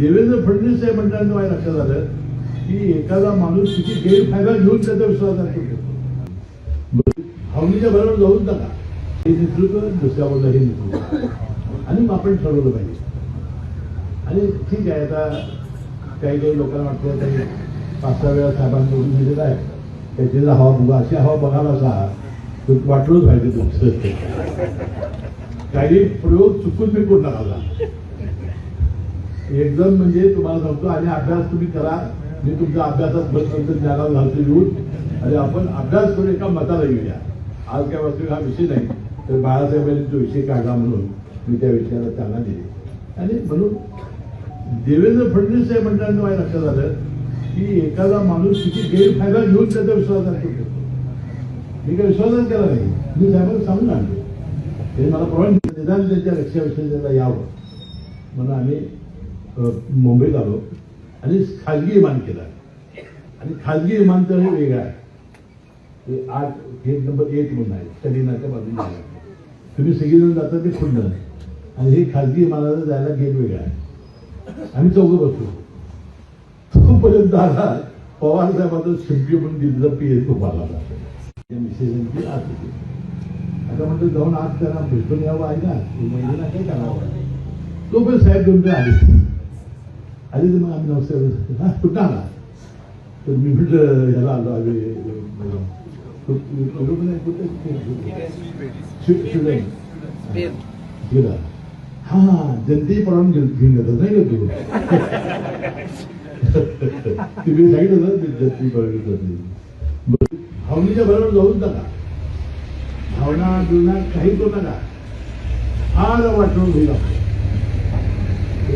देवेंद्र फडणवीस साहेब म्हणताना माझ्या लक्षात आलं की एखादा माणूस किती गैरफायदा घेऊन त्याचा विश्वास शकतो भावनीच्या बरोबर जाऊन नका हे नेतृत्व दुसऱ्या बाजूला हे नेतृत्व. आणि मग आपण ठरवलं पाहिजे. आणि ठीक आहे आता काही काही लोकांना वाटतं काही पाच सहा वेळा साहेबांकडून निवडून दिलेलं आहे. त्याची जर हवा बघा अशी हवा बघायला असा तर वाटलंच पाहिजे तुमचं. काही प्रयोग चुकून मी करू नका एकदम म्हणजे तुम्हाला सांगतो आणि अभ्यास तुम्ही करा. मी तुमचा अभ्यासात बस ज्ञानाला घालतो येऊन. आणि आपण अभ्यास करून एका मताला येऊया. आज काय वास्तविक हा विषय नाही तर बाळासाहेबांनी तो विषय काढला म्हणून मी त्या विषयाला चालना दिली. आणि म्हणून देवेंद्र फडणवीस साहेब म्हणताना माझ्या लक्षात आलं की एखादा माणूस किती गैरफायदा घेऊन त्याचा विश्वास शकतो मी काही विश्वासच केला नाही. मी साहेबांना सांगून आणलो. ते मला प्रमाण निदान त्यांच्या लक्षाविषयी त्याला यावं. म्हणून आम्ही मुंबईत आलो आणि खाजगी विमान केला. आणि खाजगी विमानतळ हे वेगळं आहे. ते आठ गेट नंबर एक म्हणून आहे. कलिनाच्या बाजूला तुम्ही सगळीजण जाता ते खुंड आणि हे खाजगी विमानाला जायला गेट वेगळं आहे. आम्ही चौघं बसलो. तोपर्यंत आला पवार साहेबांचं शिंपी म्हणून दिलं पी एस गोपाला मिसेसांची आत होती आता म्हणतो जाऊन आत करा. भेटून यावं आहे ना? महिन्याला काय करावं तो पण साहेब दोन ते आले. आधी तर मग आम्ही नमस्कार कुठं आला तर मी म्हटलं ह्याला आलो आम्ही गेला हा जनतेची परवानगी घेऊन घेऊन जातात नाही का तू तुम्ही सांगितलं ना ते जनतेची परवानगी भावनीच्या बरोबर जाऊन नका भावना जुना काही करू नका फार वाटून घेऊ लागतो तर मुली पिढी या मुलीचं